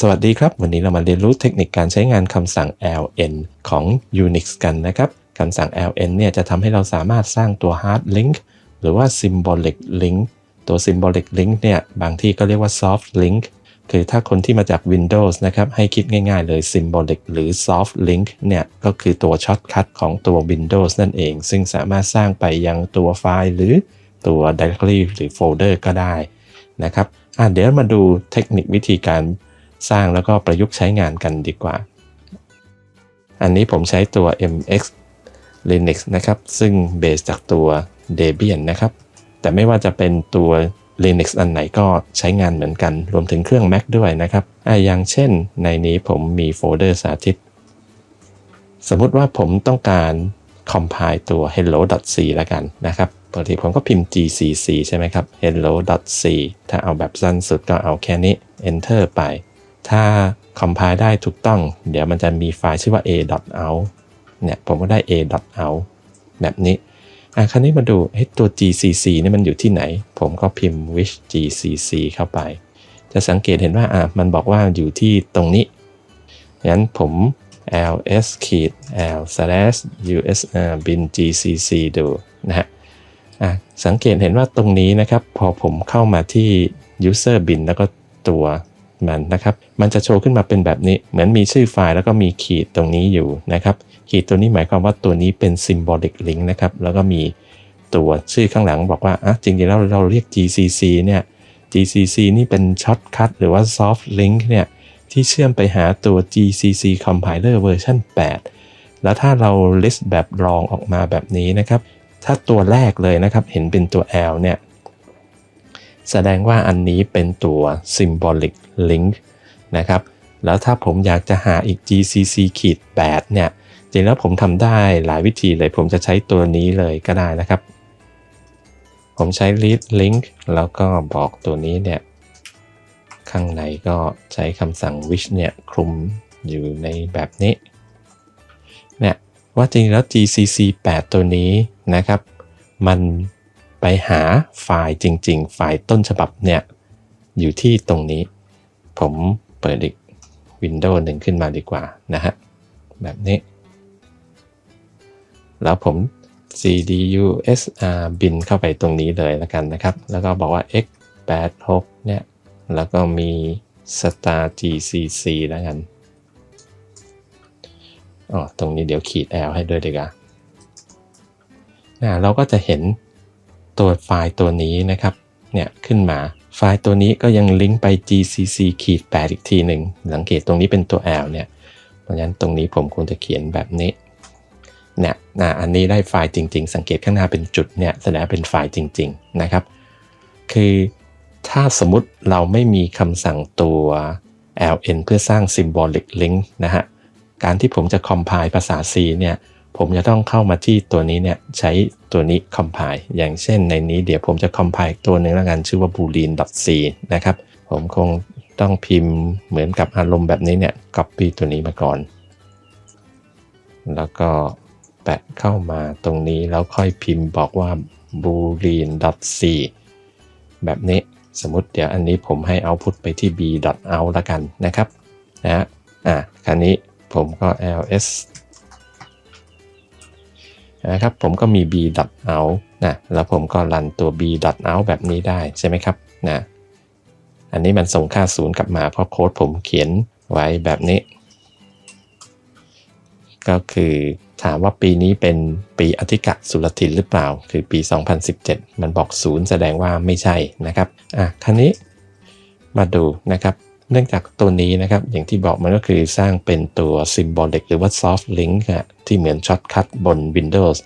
สวัสดีครับ วันนี้เรามาเรียนรู้เทคนิคการใช้งานคำสั่ง ln ของ Unix กันนะครับคำสั่ง ln เนี่ยจะทำให้เราสามารถสร้างตัว hard link หรือว่า symbolic link ตัว symbolic link เนี่ยบางที่ก็เรียกว่า soft link คือถ้าคนที่มาจาก Windows นะครับ ให้คิดง่ายๆเลย symbolic หรือ soft link เนี่ยก็คือตัวช็อตคัทของตัว Windows นั่นเอง ซึ่งสามารถสร้างไปยังตัวไฟล์หรือตัว directory หรือโฟลเดอร์ก็ได้นะครับอะเดี๋ยวมาดูเทคนิควิธีการ สร้างแล้วก็ประยุกต์ใช้งานกันดีกว่า อันนี้ผมใช้ตัว MX Linux นะครับ ซึ่งเบสจากตัว Debian นะครับ แต่ไม่ว่าจะเป็นตัว Linux อันไหนก็ใช้งานเหมือนกัน รวมถึงเครื่อง Mac ด้วยนะครับอะอย่างเช่น ในนี้ผมมีโฟลเดอร์สาธิต สมมติว่าผมต้องการ compile ตัว hello.c แล้วกันนะครับปกติผมก็พิมพ์ gcc ใช่ไหมครับ hello.c ถ้าเอาแบบสั้นสุดก็เอาแค่นี้ enter ไป ถ้า compile ได้ถูกต้อง เดี๋ยวมันจะมีไฟล์ชื่อว่า a.out เนี่ยผมก็ได้ a.out แบบนี้อะคราวนี้มาดูเฮ้ตัว gcc นี่มันอยู่ที่ไหน ผมก็พิมพ์ which gcc เข้าไป จะสังเกตเห็นว่าอะมันบอกว่าอยู่ที่ตรงนี้งั้นผม ls ขีด l slash us bin gcc ดูนะฮะอะสังเกตเห็นว่าตรงนี้นะครับ พอผมเข้ามาที่ user bin แล้วก็ตัว มันนะครับ มันจะโชว์ขึ้นมาเป็นแบบนี้ เหมือนมีชื่อไฟล์แล้วก็มีขีดตรงนี้อยู่นะครับ ขีดตัวนี้หมายความว่าตัวนี้เป็น symbolic link นะครับ แล้วก็มีตัวชื่อข้างหลังบอกว่าอะจริงๆแล้วเราเรียก gcc เนี่ย gcc นี่เป็น shortcut หรือว่า soft link เนี่ยที่เชื่อมไปหาตัว GCC compiler เวอร์ชัน8แล้วถ้าเรา list แบบรองออกมาแบบนี้นะครับ ถ้าตัวแรกเลยนะครับ เห็นเป็นตัว L เนี่ย แสดงว่าอันนี้เป็นตัว symbolic link นะครับ แล้วถ้าผมอยากจะหาอีก GCC ขีด8เนี่ย จริงแล้วผมทำได้หลายวิธีเลย ผมจะใช้ตัวนี้เลยก็ได้นะครับ ผมใช้ read link แล้วก็บอกตัวนี้เนี่ย ข้างในก็ใช้คำสั่ง which เนี่ยคลุมอยู่ในแบบนี้ เนี่ย ว่าจริงแล้ว gcc 8 ตัวนี้นะครับ มัน ไปหาไฟล์จริง ๆ ไฟล์ต้นฉบับเนี่ย อยู่ที่ตรงนี้ ผมเปิดอีกวินโดว์หนึ่งขึ้นมาดีกว่านะฮะ แบบนี้ แล้วผม cdusr bin เข้าไปตรงนี้เลยแล้วกันนะครับ แล้วก็บอกว่า x 8 6เนี่ย แล้วก็มี star gcc แล้วกันอ๋อตรงนี้เดี๋ยวขีด l ให้ด้วยดีกว่านะเราก็จะเห็น ตัวไฟล์ตัวนี้นะครับเนี่ยขึ้นมาไฟล์ตัวนี้ก็ยังลิงก์ไป gcc ขีด8อีกทีหนึ่งสังเกตตรงนี้เป็นตัว l เนี่ยเพราะฉะนั้นตรงนี้ผมควรจะเขียนแบบนี้เนี่ยนะอันนี้ได้ไฟล์จริง ๆ สังเกตข้างหน้าเป็นจุดเนี่ยแสดงเป็นไฟล์จริง ๆนะครับ คือถ้าสมมุติเราไม่มีคำสั่งตัว ln เพื่อสร้าง symbolic link นะฮะ การที่ผมจะ compile ภาษา C เนี่ย ผมจะต้องเข้ามาที่ตัวนี้เนี่ยใช้ตัวนี้ compile อย่างเช่นในนี้เดี๋ยวผมจะ compile ตัวหนึ่งแล้วกันชื่อว่า boolean.c นะครับ ผมคงต้องพิมพ์เหมือนกับอารมณ์แบบนี้เนี่ย copy ตัวนี้มาก่อน แล้วก็แปะเข้ามาตรงนี้แล้วค่อยพิมพ์บอกว่า boolean.c แบบนี้สมมติเดี๋ยวอันนี้ผมให้ output ไปที่ b.out ละกันนะครับนะอะคราวนี้ผมก็ ls นะครับผมก็มี b.out นะแล้วผมก็รันตัว b.out แบบนี้ได้ใช่ไหมครับนะอันนี้มันส่งค่าศูนย์กลับมาเพราะโค้ดผมเขียนไว้แบบนี้ ก็คือถามว่าปีนี้เป็นปีอธิกะสุรทินหรือเปล่า คือปี 2017 มันบอกศูนย์แสดงว่าไม่ใช่นะครับอะคันนี้มาดูนะครับ เนื่องจากตัวนี้นะครับ อย่างที่บอกมันก็คือสร้างเป็นตัว symbolic หรือว่า soft link อะที่เหมือนช็อตคัทบน Windows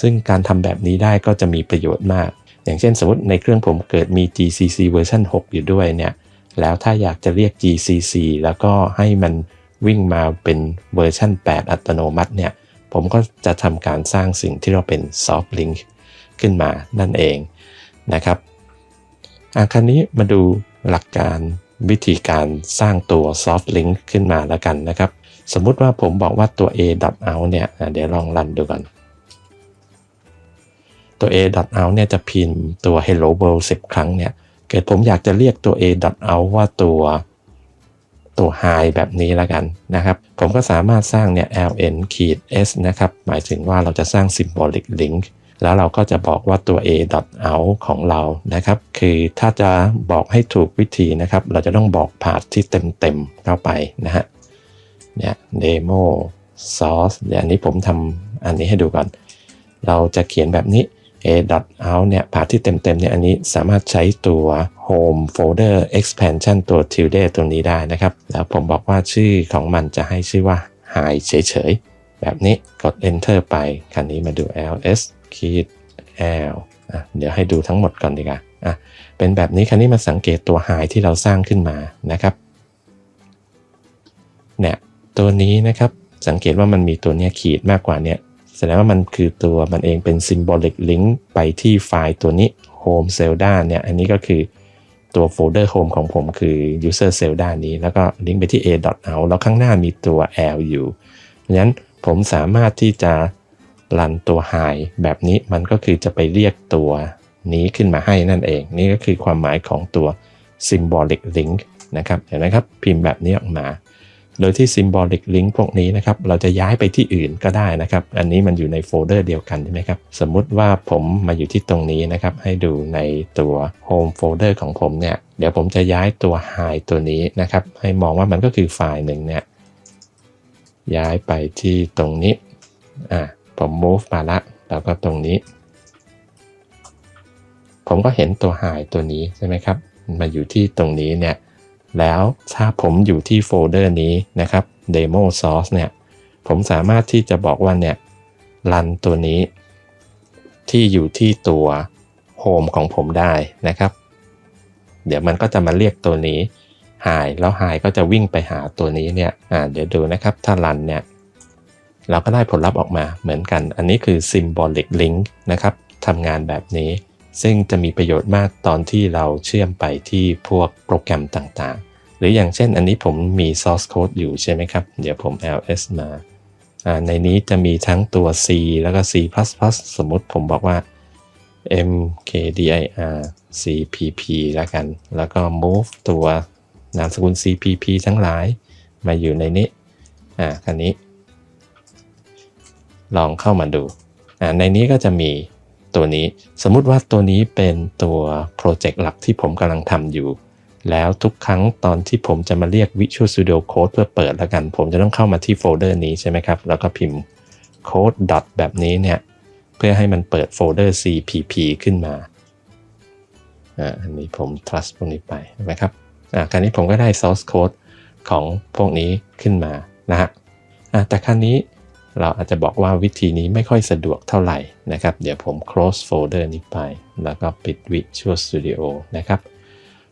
ซึ่งการทำแบบนี้ได้ก็จะมีประโยชน์มาก อย่างเช่นสมมติในเครื่องผมเกิดมี GCC เวอร์ชัน6 อยู่ด้วยเนี่ย แล้วถ้าอยากจะเรียก GCC แล้วก็ให้มันวิ่งมาเป็นเวอร์ชัน8 อัตโนมัติเนี่ย ผมก็จะทำการสร้างสิ่งที่เราเป็น soft link ขึ้นมานั่นเองนะครับอาคราวนี้มาดูหลักการ วิธีการสร้างตัว soft link ขึ้นมาแล้วกันนะครับ สมมุติว่าผมบอกว่าตัว a.out เนี่ยเดี๋ยวลองรันดูกันตัว a.out เนี่ยจะพิมพ์ตัว hello world 10 ครั้งเนี่ย เกิดผมอยากจะเรียกตัว a.out ว่าตัวตัว high แบบนี้แล้วกันนะครับ ผมก็สามารถสร้างเนี่ย ln ขีด s นะครับ หมายถึงว่าเราจะสร้าง symbolic link แล้วเราก็จะบอกว่าตัว a out ของเรานะครับ คือถ้าจะบอกให้ถูกวิธีนะครับ เราจะต้องบอกพา t ที่เต็มๆเข้าไปนะฮะเนี่ย demo source เดี๋ยวอันนี้ผมทำอันนี้ให้ดูก่อน เราจะเขียนแบบนี้ a out เนี่ยพา t ที่เต็มๆเนี่ยอันนี้สามารถใช้ตัว home folder expansion ตัว tilde ตรงนี้ได้นะครับ แล้วผมบอกว่าชื่อของมันจะให้ชื่อว่า high เฉยๆแบบนี้กด enter ไปคันนี้มาดู ls ขีด l อะเดี๋ยวให้ดูทั้งหมดก่อนดีกว่าอะเป็นแบบนี้คันนี้มาสังเกตตัว high ที่เราสร้างขึ้นมานะครับเนี่ยตัวนี้นะครับสังเกตว่ามันมีตัวเนี้ยขีดมากกว่าเนี้ยแสดงว่ามันคือตัวมันเองเป็น symbolic link ไปที่ไฟล์ตัวนี้ home zelda เนี่ยอันนี้ก็คือตัวโฟลเดอร์ home ของผมคือ user zelda นี้แล้วก็ลิงก์ไปที่ a.out แล้วข้างหน้ามีตัว l อยู่เพราะฉะนั้นผมสามารถที่จะ รันตัว high แบบนี้มันก็คือจะไปเรียกตัวนี้ขึ้นมาให้นั่นเอง นี่ก็คือความหมายของตัว symbolic link นะครับเห็นไหมครับพิมพ์แบบนี้ออกมา โดยที่ symbolic link พวกนี้นะครับเราจะย้ายไปที่อื่นก็ได้นะครับ อันนี้มันอยู่ในโฟลเดอร์เดียวกันใช่ไหมครับ สมมุติว่าผมมาอยู่ที่ตรงนี้นะครับ ให้ดูในตัว home folder ของผมเนี่ยเดี๋ยวผมจะย้ายตัว high ตัวนี้นะครับ ให้มองว่ามันก็คือไฟล์หนึ่งเนี่ยย้ายไปที่ตรงนี้อ่า ผม move มาละแล้วก็ตรงนี้ ผมก็เห็นตัว high ตัวนี้ใช่ไหมครับมาอยู่ที่ตรงนี้เนี่ย แล้วถ้าผมอยู่ที่โฟลเดอร์นี้นะครับ demo source เนี่ย ผมสามารถที่จะบอกว่าเนี่ย รันตัวนี้ ที่อยู่ที่ตัว home ของผมได้นะครับ เดี๋ยวมันก็จะมาเรียกตัวนี้ high แล้ว high ก็จะวิ่งไปหาตัวนี้เนี่ย อ่า เดี๋ยวดูนะครับ ถ้ารันเนี่ย เราก็ได้ผลลัพธ์ออกมาเหมือนกัน อันนี้คือ symbolic link นะครับทำงานแบบนี้ ซึ่งจะมีประโยชน์มากตอนที่เราเชื่อมไปที่พวกโปรแกรมต่างๆ หรืออย่างเช่นอันนี้ผมมี source code อยู่ใช่ไหมครับ เดี๋ยวผม ls มาในนี้จะมีทั้งตัว c แล้วก็ c++ สมมุติผมบอกว่า mkdir cpp แล้วกัน แล้วก็ move ตัวนามสกุล cpp ทั้งหลาย มาอยู่ในนี้ อ่าคันนี้ ลองเข้ามาดูอ่าในนี้ก็จะมีตัวนี้ สมมุติว่าตัวนี้เป็นตัวโปรเจกต์หลักที่ผมกำลังทำอยู่ แล้วทุกครั้งตอนที่ผมจะมาเรียก Visual Studio Code เพื่อเปิดแล้วกัน ผมจะต้องเข้ามาที่โฟลเดอร์นี้ใช่ไหมครับ แล้วก็พิมพ์ code dot แบบนี้เนี่ย เพื่อให้มันเปิดโฟลเดอร์ cpp ขึ้นมาอ่าอันนี้ผม trust พวกนี้ไปใช่ไหมครับอ่าราวนี้ผมก็ได้ source code ของพวกนี้ขึ้นมานะฮะอ่าแต่ครั้นี้ เราอาจจะบอกว่าวิธีนี้ไม่ค่อยสะดวกเท่าไหร่นะครับ เดี๋ยวผม close folder นี้ไป แล้วก็ปิด Visual Studio นะครับ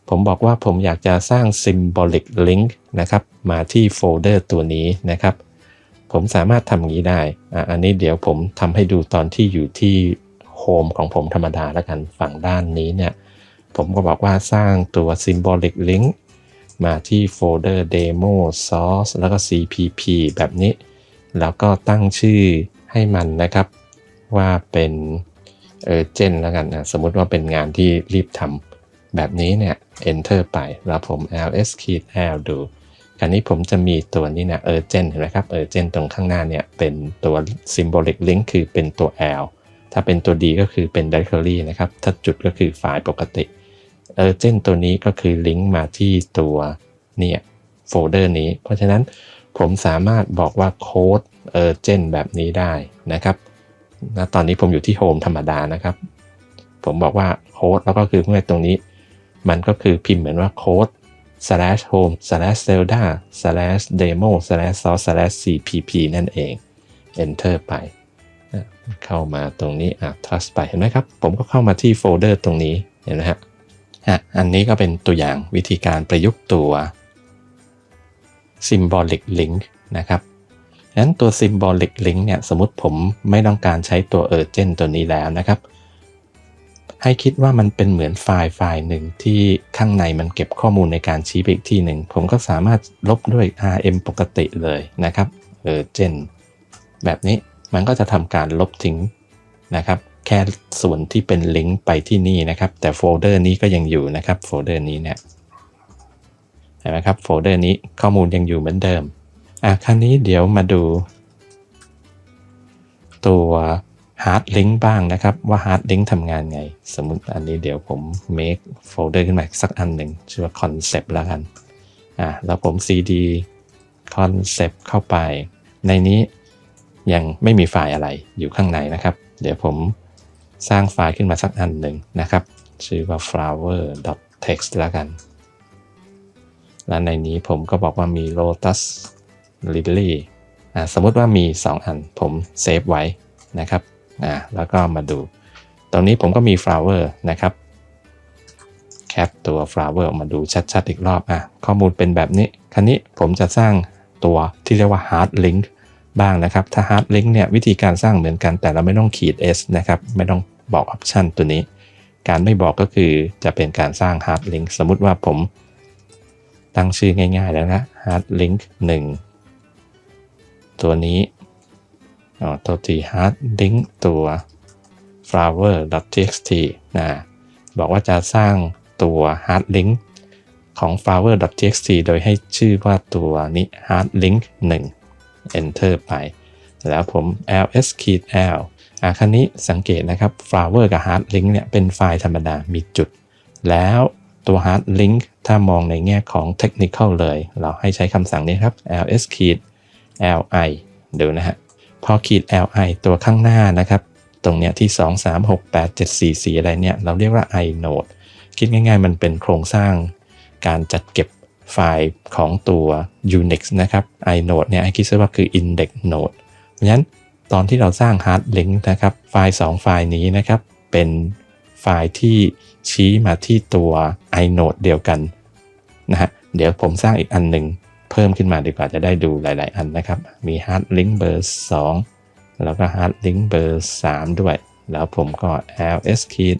ผมบอกว่าผมอยากจะสร้าง symbolic link นะครับ มาที่โฟลเดอร์ตัวนี้นะครับ ผมสามารถทำอย่างนี้ได้อะอันนี้เดี๋ยวผมทำให้ดูตอนที่อยู่ที่ home ของผมธรรมดาแล้วกันฝั่งด้านนี้เนี่ย ผมก็บอกว่าสร้างตัว symbolic link มาที่โฟลเดอร์ demo source แล้วก็ cpp แบบนี้ แล้วก็ตั้งชื่อให้มันนะครับ ว่าเป็นเออเจนแล้วกันนะสมมติว่าเป็นงานที่รีบทำแบบนี้เนี่ย enter ไป แล้วผม ls key l ดูคราวนี้ผมจะมีตัวนี้นะ urgent เห็นไหมครับ urgent ตรงข้างหน้าเนี่ย เป็นตัว symbolic link คือเป็นตัว l ถ้าเป็นตัว d ก็คือเป็น directory นะครับ ถ้าจุดก็คือไฟล์ปกติ urgent ตัวนี้ก็คือลิงก์มาที่ตัวเนี่ยโฟลเดอร์นี้ เพราะฉะนั้น ผมสามารถบอกว่าโค้ดเออเจนแบบนี้ได้นะครับณตอนนี้ผมอยู่ที่โฮมธรรมดานะครับ ผมบอกว่าโค้ดแล้วก็คือเมื่อตรงนี้ มันก็คือพิมพ์เหมือนว่าโค้ด slash home slash zelda slash demo slash source slash cpp นั่นเอง enter ไป เข้ามาตรงนี้อะ trust ไป เห็นไหมครับ ผมก็เข้ามาที่โฟลเดอร์ตรงนี้ เห็นไหมฮะอะอันนี้ก็เป็นตัวอย่างวิธีการประยุกต์ตัว symbolic link นะครับฉะนั้นตัว symbolic link เนี่ยสมมติผมไม่ต้องการใช้ตัว urgent ตัวนี้แล้วนะครับ ให้คิดว่ามันเป็นเหมือนไฟล์ไฟล์หนึ่งที่ข้างในมันเก็บข้อมูลในการชี้ไปอีกที่หนึ่ง ผมก็สามารถลบด้วย rm ปกติเลยนะครับ urgent แบบนี้มันก็จะทำการลบทิ้งนะครับ แค่ส่วนที่เป็นลิงก์ไปที่นี่นะครับ แต่โฟลเดอร์นี้ก็ยังอยู่นะครับโฟลเดอร์นี้เนี่ย เห็นไหมครับโฟลเดอร์นี้ข้อมูลยังอยู่เหมือนเดิมอะคราวนี้เดี๋ยวมาดู ตัว hard link บ้างนะครับว่า hard link ทำงานไง สมมุติอันนี้เดี๋ยวผม make folder ขึ้นมาสักอันหนึ่งชื่อว่า concept แล้วกันอะแล้วผม cd concept เข้าไป ในนี้ยังไม่มีไฟล์อะไรอยู่ข้างในนะครับ เดี๋ยวผมสร้างไฟล์ขึ้นมาสักอันหนึ่งนะครับ ชื่อว่า flower text แล้วกัน และในนี้ผมก็บอกว่ามี lotus lily อ่าสมมติว่ามี 2 อันผมเซฟไว้นะครับอ่าแล้วก็มาดู ตรงนี้ผมก็มี flower นะครับ แคปตัว flower ออกมาดูชัดๆ อีกรอบอะข้อมูลเป็นแบบนี้ คราวนี้ผมจะสร้างตัวที่เรียกว่า hard link บ้างนะครับ ถ้า hard link เนี่ยวิธีการสร้างเหมือนกันแต่เราไม่ต้องขีด s นะครับ ไม่ต้องบอก option ตัวนี้ การไม่บอกก็คือจะเป็นการสร้าง hard link สมมุติว่าผม ตั้งชื่อง่ายๆแล้วนะ hard link 1 ตัวนี้อ๋อตัวที่ hard link ตัว flower.txt นะบอกว่าจะสร้างตัว hard link ของ flower.txt โดยให้ชื่อว่าตัวนี้ hard link 1 enter ไป แล้วผม ls key l อะคันนี้สังเกตนะครับ flower กับ hard link เนี่ยเป็นไฟล์ธรรมดา มีจุด แล้ว ตัว hard link ถ้ามองในแง่ของ technical เลย เราให้ใช้คำสั่งนี้ครับ ls key li ดูนะฮะ พอขีด li ตัวข้างหน้านะครับ ตรงเนี้ยที่ 2 3 6 8 7 4 4 อะไรเนี่ย เราเรียกว่า inode คิดง่ายๆ มันเป็นโครงสร้างการจัดเก็บไฟล์ของตัว Unix นะครับ inode เนี่ยให้คิดซะว่าคือ index node เพราะฉะนั้นตอนที่เราสร้าง hard link นะครับ ไฟล์ 2 ไฟล์นี้นะครับ เป็นไฟล์ที่ ชี้มาที่ตัว inode เดียวกันนะฮะเดี๋ยวผมสร้างอีกอันหนึ่งเพิ่มขึ้นมาดีกว่าจะได้ดูหลาย ๆ อันนะครับ มี hard link เบอร์2แล้วก็ hard link เบอร์3ด้วย แล้วผมก็ ls key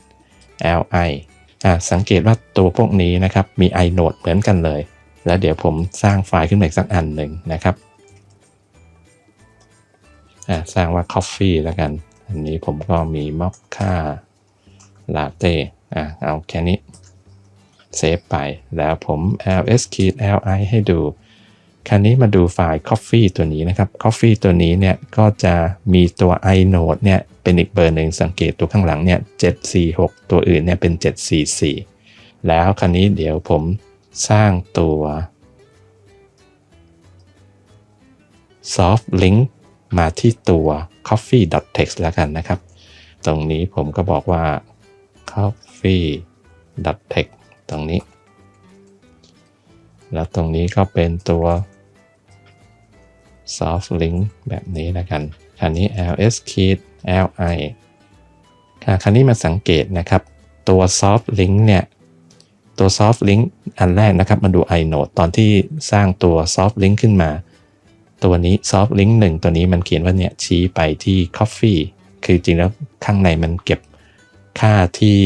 li อ่าสังเกตว่าตัวพวกนี้นะครับ มี inode เหมือนกันเลย แล้วเดี๋ยวผมสร้างไฟล์ขึ้นมาอีกสักอันหนึ่งนะครับอ่าสร้างว่า coffee แล้วกัน อันนี้ผมก็มี mocha latte อ่าเอาแค่นี้เซฟไปแล้วผม ls k li ให้ดู คราวนี้มาดูไฟล์ coffee ตัวนี้นะครับ coffee ตัวนี้เนี่ยก็จะมีตัว inode เนี่ยเป็นอีกเบอร์หนึ่งสังเกตตัวข้างหลังเนี่ย746 ตัวอื่นเนี่ยเป็น 744 แล้วคราวนี้เดี๋ยวผมสร้างตัว soft link มาที่ตัว coffee.text แล้วกันนะครับ ตรงนี้ผมก็บอกว่า coffee.text ตรงนี้ แล้วตรงนี้ก็เป็นตัว soft link แบบนี้แล้วกันคันนี้ ls key li คันนี้มาสังเกตนะครับ ตัว soft link เนี่ย ตัว soft link อันแรกนะครับ มาดู inode ตอนที่สร้างตัว soft link ขึ้นมา ตัวนี้ soft link 1 ตัวนี้มันเขียนว่าเนี่ยชี้ไปที่ coffee คือจริงแล้วข้างในมันเก็บค่าที่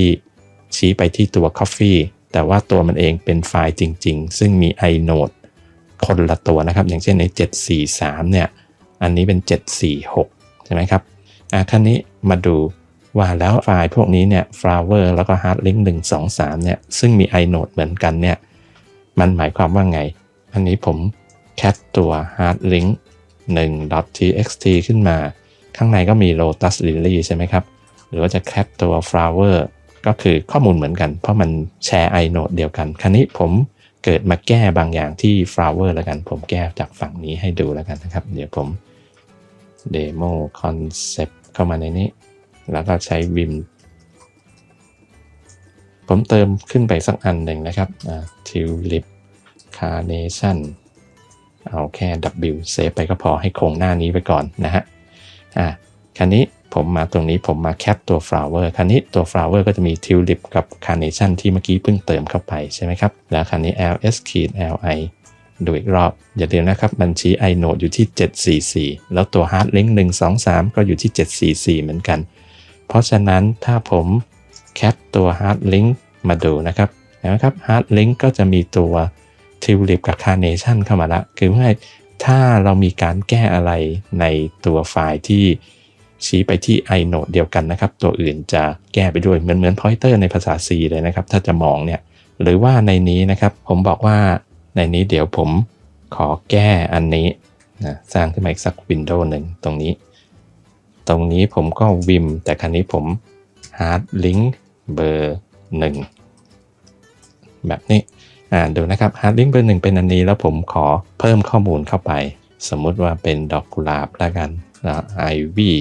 ชี้ไปที่ตัว coffee แต่ว่าตัวมันเองเป็นไฟล์จริง ๆ ซึ่งมี inode คนละตัวนะครับ อย่างเช่นใน 743 เนี่ย อันนี้เป็น 746 ใช่ไหมครับอะคันนี้มาดูว่าแล้วไฟล์พวกนี้เนี่ย flower แล้วก็ hard link 1 2 3 เนี่ย ซึ่งมี inode เหมือนกันเนี่ย มันหมายความว่าไง อันนี้ผมแคปตัว hard link 1.txt ขึ้นมา ข้างในก็มี lotus lily ใช่ไหมครับ หรือว่าจะแคปตัว flower ก็คือข้อมูลเหมือนกัน เพราะมันแชร์ inode เดียวกัน คราวนี้ผมเกิดมาแก้บางอย่างที่ flower แล้วกัน ผมแก้จากฝั่งนี้ให้ดูแล้วกันนะครับ เดี๋ยวผม demo concept เข้ามาในนี้ แล้วก็ใช้ vim ผมเติมขึ้นไปสักอันหนึ่งนะครับ tulip carnation เอาแค่ w เซฟไปก็พอให้โครงหน้านี้ไปก่อนนะฮะอ่าคันนี้ ผมมาตรงนี้ผมมาแคปตัว flower คันนี้ตัว flower ก็จะมี tulip กับ carnation ที่เมื่อกี้เพิ่งเติมเข้าไปใช่ไหมครับ แล้วคันนี้ ls key li ดูอีกรอบ อย่าลืมนะครับมันชี้ inode อยู่ที่ 744 แล้วตัว hard link 1 2 3 ก็อยู่ที่ 744 เหมือนกัน เพราะฉะนั้นถ้าผมแคปตัว hard link มาดูนะครับเห็นไหมครับ hard link ก็จะมีตัว tulip กับ carnation เข้ามาละ คือว่าถ้าเรามีการแก้อะไรในตัวไฟล์ที่ ชี้ไปที่ inode เดียวกันนะครับ ตัวอื่นจะแก้ไปด้วยเหมือนเหมือน pointer ในภาษา C เลยนะครับ ถ้าจะมองเนี่ย หรือว่าในนี้นะครับ ผมบอกว่าในนี้เดี๋ยวผมขอแก้อันนี้นะสร้างขึ้นมาอีกสักวินโดว์หนึ่งตรงนี้ ตรงนี้ผมก็วิม แต่ครั้นี้ผม hard link เบอร์หนึ่งแบบนี้อ่าดูนะครับ hard link เบอร์หนึ่งเป็นอันนี้ แล้วผมขอเพิ่มข้อมูลเข้าไป สมมุติว่าเป็นดอกกุหลาบแล้วกันแล้ว ivy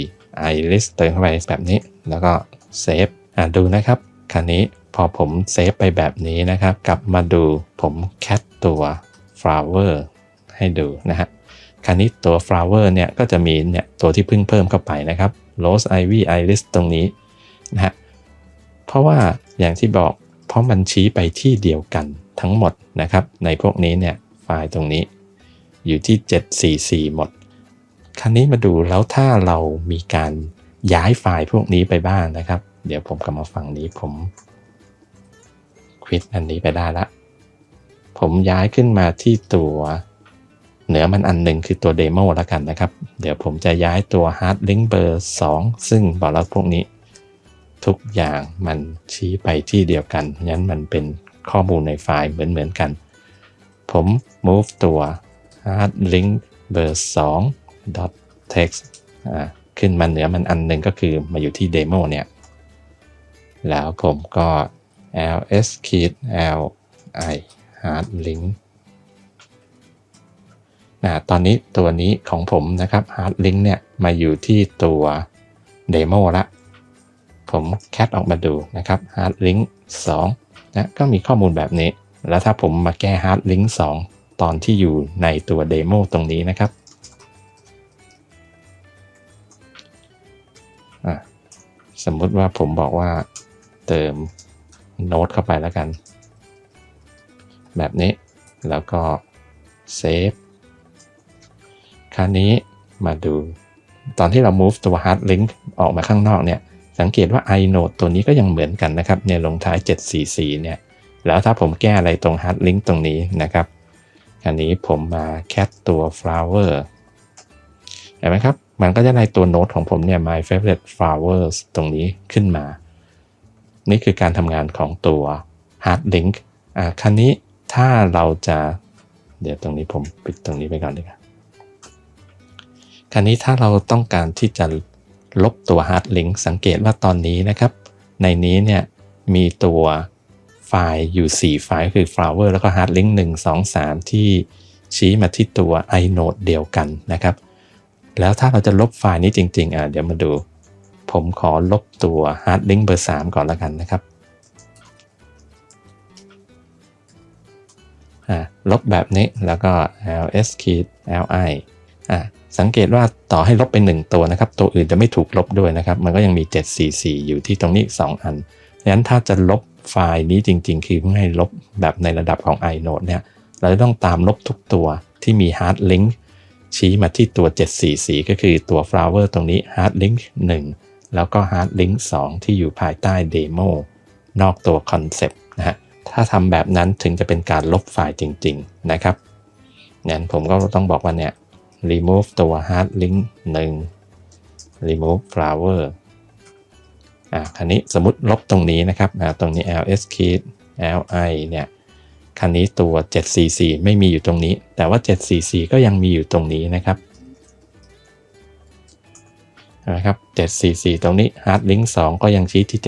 iris เติมเข้าไปแบบนี้ แล้วก็เซฟอ่าดูนะครับคราวนี้พอผมเซฟไปแบบนี้นะครับ กลับมาดูผมแคทตัว flower ให้ดูนะฮะคราวนี้ตัว flower เนี่ยก็จะมีเนี่ยตัวที่เพิ่งเพิ่มเข้าไปนะครับ rose ivy iris ตรงนี้นะฮะเพราะว่าอย่างที่บอกเพราะมันชี้ไปที่เดียวกันทั้งหมดนะครับ ในพวกนี้เนี่ยไฟล์ตรงนี้อยู่ที่ 744 หมด คราวนี้มาดูแล้วถ้าเรามีการย้ายไฟล์พวกนี้ไปบ้างนะครับ เดี๋ยวผมกลับมาฝั่งนี้ผมควิดอันนี้ไปได้ละ ผมย้ายขึ้นมาที่ตัวเหนือมันอันหนึ่งคือตัวเดโมแล้วกันนะครับ เดี๋ยวผมจะย้ายตัว hard link เบอร์2ซึ่งบอกแล้วพวกนี้ ทุกอย่างมันชี้ไปที่เดียวกันงั้นมันเป็นข้อมูลในไฟล์เหมือนเหมือนกัน ผม move ตัว hard link เบอร์2 dot text ขึ้นมาเหนือมันอันหนึ่งก็คือมาอยู่ที่เดโมเนี่ย แล้วผมก็ ls key li hard link นะตอนนี้ตัวนี้ของผมนะครับ hard link เนี่ยมาอยู่ที่ตัวเดโมละ ผมแคปออกมาดูนะครับ hard link 2นะก็มีข้อมูลแบบนี้ แล้วถ้าผมมาแก้ hard link 2 ตอนที่อยู่ในตัวเดโมตรงนี้นะครับ สมมุติว่าผมบอกว่าเติมโน้ตเข้าไปแล้วกัน แบบนี้แล้วก็เซฟคราวนี้มาดูตอนที่เรา move ตัว hard link ออกมาข้างนอกเนี่ย สังเกตว่า inode ตัวนี้ก็ยังเหมือนกันนะครับเนี่ยลงท้าย 744 เนี่ย แล้วถ้าผมแก้อะไรตรง hard link ตรงนี้นะครับ อันนี้ผมมา cat ตัว flower เห็นไหมครับ มันก็จะในตัวโน้ตของผมเนี่ย my favorite flowers ตรงนี้ขึ้นมา นี่คือการทำงานของตัว hard link อ่าครั้นี้ถ้าเราจะ เดี๋ยวตรงนี้ผมปิดตรงนี้ไปก่อนดีกว่าคราวนี้ถ้าเราต้องการที่จะลบตัว hard link สังเกตว่าตอนนี้นะครับ ในนี้เนี่ยมีตัวไฟล์อยู่ 4 ไฟล์คือ flower แล้วก็ hard link 1 2 3 ที่ชี้มาที่ตัว inode เดียวกันนะครับ แล้วถ้าเราจะลบไฟล์นี้จริงๆอะเดี๋ยวมาดู ผมขอลบตัว hard link เบอร์ 3 ก่อนแล้วกันนะครับลบแบบนี้แล้วก็ LSK li อะสังเกตว่าต่อให้ลบไป 1 ตัวนะครับ ตัวอื่นจะไม่ถูกลบด้วยนะครับ มันก็ยังมี 744 อยู่ที่ตรงนี้ 2 อันดังนั้นถ้าจะลบไฟล์นี้จริง ๆ คือเพื่อให้ลบแบบในระดับของ inode เนี่ย เราจะต้องตามลบทุกตัวที่มี hard link ชี้มาที่ตัว 744 ก็คือตัว flower ตรงนี้ hard link 1 แล้วก็ hard link 2 ที่อยู่ภายใต้ demo นอกตัว concept นะฮะ ถ้าทำแบบนั้นถึงจะเป็นการลบไฟล์จริง ๆ นะครับงั้นผมก็ต้องบอกว่าเนี่ย remove ตัว hard link 1 remove flower อ่าคันนี้สมมติลบตรงนี้นะครับ ตรงนี้ ls key li เนี่ย คันนี้ตัว744ไม่มีอยู่ตรงนี้ แต่ว่า744ก็ยังมีอยู่ตรงนี้นะครับนะครับ744ตรงนี้ hard link 2 ก็ยังชี้ที่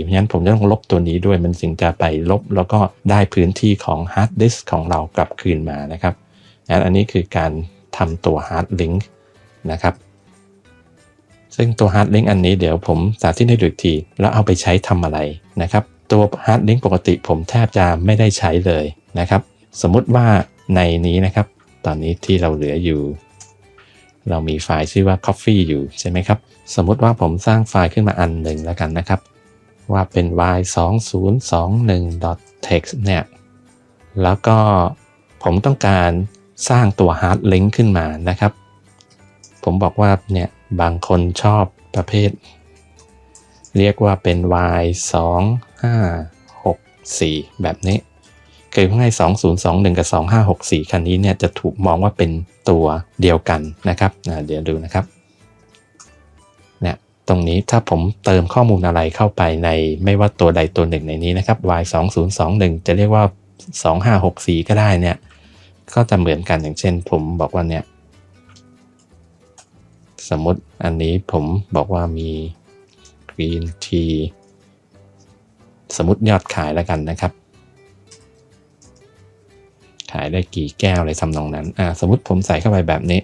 744เพราะฉะนั้นผมจะต้องลบตัวนี้ด้วยมันจึงจะไปลบ แล้วก็ได้พื้นที่ของ hard disk ของเรากลับคืนมานะครับอันนี้คือการทำตัว hard link นะครับซึ่งตัว hard link อันนี้เดี๋ยวผมสาธิตให้ดูอีกที แล้วเอาไปใช้ทำอะไรนะครับ ตัว hard link ปกติผมแทบจะไม่ได้ใช้เลยนะครับ สมมุติว่าในนี้นะครับ ตอนนี้ที่เราเหลืออยู่ เรามีไฟล์ชื่อว่า coffee อยู่ใช่ไหมครับ สมมุติว่าผมสร้างไฟล์ขึ้นมาอันหนึ่งแล้วกันนะครับ ว่าเป็น y 2 0 2 1 text เนี่ย แล้วก็ผมต้องการสร้างตัว hard link ขึ้นมานะครับ ผมบอกว่าเนี่ยบางคนชอบประเภท เรียกว่าเป็น y 2 5 6 4 แบบนี้คือให้2021 กับ 2564 คันนี้เนี่ยจะถูกมองว่าเป็นตัวเดียวกันนะครับเดี๋ยวดูนะครับเนี่ยตรงนี้ถ้าผมเติมข้อมูลอะไรเข้าไปในไม่ว่าตัวใดตัวหนึ่งในนี้นะครับ y 2021 จะเรียกว่า 2564 ก็ได้เนี่ยก็จะเหมือนกันอย่างเช่น ผมบอกว่าเนี่ยสมมติอันนี้ผมบอกว่ามี green tea สมมติยอดขายแล้วกันนะครับ ขายได้กี่แก้วเลยทำนองนั้น อ่า สมมติผมใส่เข้าไปแบบนี้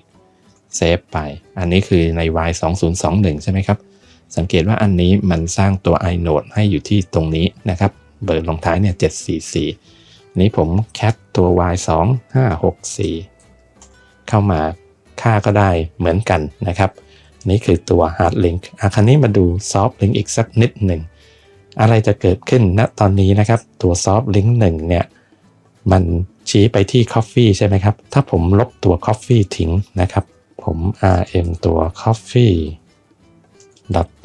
เซฟไป อันนี้คือใน y 2 0 2 1 ใช่ไหมครับ สังเกตว่าอันนี้มันสร้างตัว inode ให้อยู่ที่ตรงนี้นะครับ เบอร์ลงท้ายเนี่ย744 นี้ผมแคปตัว y 2 5 6 4 เข้ามาค่าก็ได้เหมือนกันนะครับ นี่คือตัว hard link อะคราวนี้มาดู soft link อีกสักนิดหนึ่ง อะไรจะเกิดขึ้นณตอนนี้นะครับ ตัว soft link 1เนี่ย มันชี้ไปที่ coffee ใช่ไหมครับ ถ้าผมลบตัว coffee ทิ้งนะครับ ผม rm ตัว coffee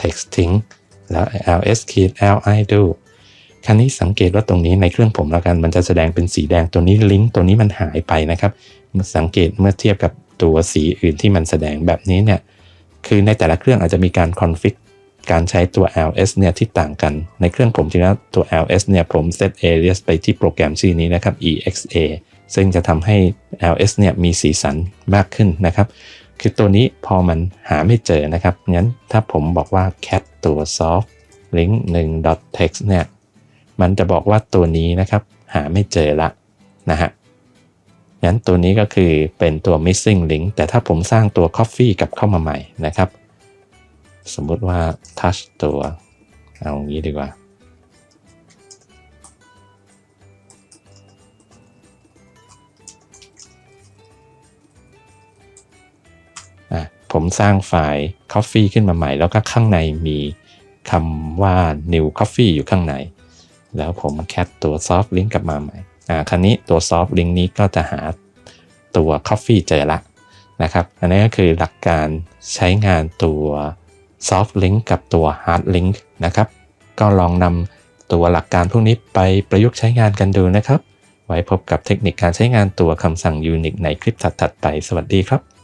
text ทิ้ง แล้ว ls key li do คราวนี้สังเกตว่าตรงนี้ในเครื่องผมแล้วกันมันจะแสดงเป็นสีแดงตัวนี้ลิงก์ตัวนี้มันหายไปนะครับสังเกตเมื่อเทียบกับตัวสีอื่นที่มันแสดงแบบนี้เนี่ย คือในแต่ละเครื่องอาจจะมีการคอนฟิกการใช้ตัว ls เนี่ยที่ต่างกัน ในเครื่องผมจริงแล้วตัว ls เนี่ยผมเซต alias ไปที่โปรแกรมชื่อนี้นะครับ exa ซึ่งจะทำให้ ls เนี่ยมีสีสันมากขึ้นนะครับ คือตัวนี้พอมันหาไม่เจอนะครับ งั้นถ้าผมบอกว่า cat ตัว soft link 1 text เนี่ย มันจะบอกว่าตัวนี้นะครับ หาไม่เจอละนะฮะ งั้นตัวนี้ก็คือเป็นตัว missing link แต่ถ้าผมสร้างตัว coffee กลับเข้ามาใหม่นะครับ สมมุติว่า touch ตัว เอาอย่างนี้ดีกว่า ผมสร้างไฟล์ coffee ขึ้นมาใหม่ แล้วก็ข้างในมีคำว่า new coffee อยู่ข้างใน แล้วผมแคปตัว soft link กลับมาใหม่ อ่าคราวนี้ตัว soft link นี้ก็จะหาตัว coffee เจอละนะครับ อันนี้ก็คือหลักการใช้งานตัว soft link กับตัว hard link นะครับ ก็ลองนำตัวหลักการพวกนี้ไปประยุกต์ใช้งานกันดูนะครับ ไว้พบกับเทคนิคการใช้งานตัวคำสั่ง Unix ในคลิปถัดๆไป สวัสดีครับ